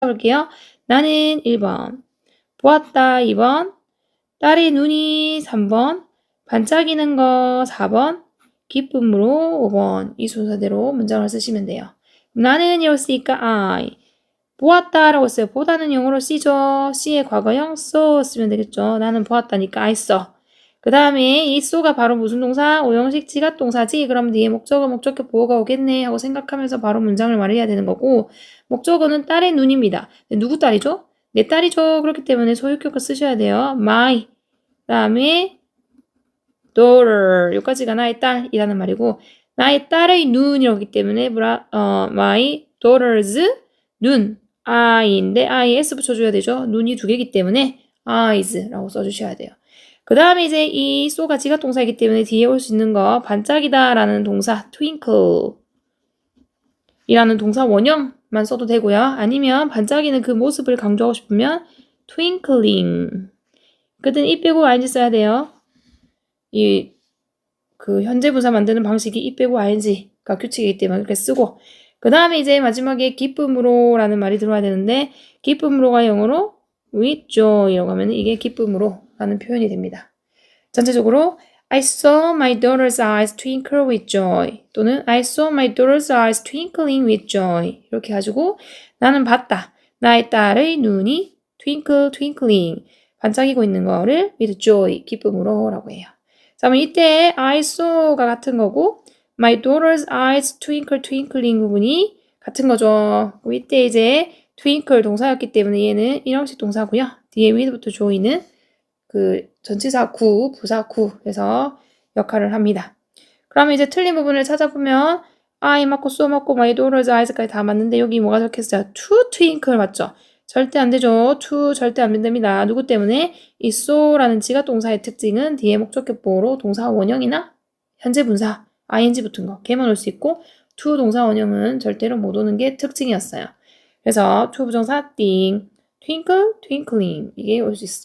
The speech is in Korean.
볼게요. 나는 1번. 보았다 2번. 딸의 눈이 3번. 반짝이는 거 4번. 기쁨으로 5번. 이 순서대로 문장을 쓰시면 돼요. 나는 이라고 쓰니까 I. 보았다라고 써요. 보다는 영어로 C죠. C의 과거형 so 쓰면 되겠죠. 나는 보았다니까 I saw. 그 다음에 이 so가 바로 무슨 동사? 오형식 지각동사지. 그럼 뒤에 목적어, 목적격 보호가 오겠네 하고 생각하면서 바로 문장을 말해야 되는 거고 목적어는 딸의 눈입니다. 누구 딸이죠? 내 딸이죠. 그렇기 때문에 소유격을 쓰셔야 돼요. my. 그 다음에 daughter. 여기까지가 나의 딸이라는 말이고 나의 딸의 눈이라고 하기 때문에 어, my daughter's 눈. eye인데 eye에 s 붙여줘야 되죠. 눈이 두 개이기 때문에 eyes라고 써주셔야 돼요. 그 다음에 이제 이 so가 지각 동사이기 때문에 뒤에 올 수 있는 거 반짝이다 라는 동사 twinkle 이라는 동사 원형만 써도 되고요. 아니면 반짝이는 그 모습을 강조하고 싶으면 twinkling 그땐 이 빼고 ing 써야 돼요. 이 그 현재 분사 만드는 방식이 이 빼고 ing가 규칙이기 때문에 그렇게 쓰고 그 다음에 이제 마지막에 기쁨으로 라는 말이 들어와야 되는데 기쁨으로가 영어로 with joy라고 하면 이게 기쁨으로 라는 표현이 됩니다. 전체적으로 I saw my daughter's eyes twinkle with joy 또는 I saw my daughter's eyes twinkling with joy 이렇게 가지고 나는 봤다. 나의 딸의 눈이 twinkle twinkling 반짝이고 있는 거를 with joy 기쁨으로 라고 해요. 자, 그럼 이때 I saw가 같은 거고 my daughter's eyes twinkle twinkling 부분이 같은 거죠. 이때 이제 twinkle 동사였기 때문에 얘는 일형식 동사고요. 뒤에 with부터 joy는 그 전치사 구, 부사 구 해서 역할을 합니다. 그러면 이제 틀린 부분을 찾아보면 I 맞고 so 맞고 my daughter's eyes까지 다 맞는데 여기 뭐가 적혀있어요? to twinkle 맞죠? 절대 안 되죠. to 절대 안 된답니다. 누구 때문에? 이 so라는 지각 동사의 특징은 뒤에 목적격 보호로 동사 원형이나 현재 분사 ing 붙은 거 걔만 올 수 있고 to 동사 원형은 절대로 못 오는 게 특징이었어요. 그래서 to 부정사 띵, twinkle, twinkling 이게 올 수 있습니다.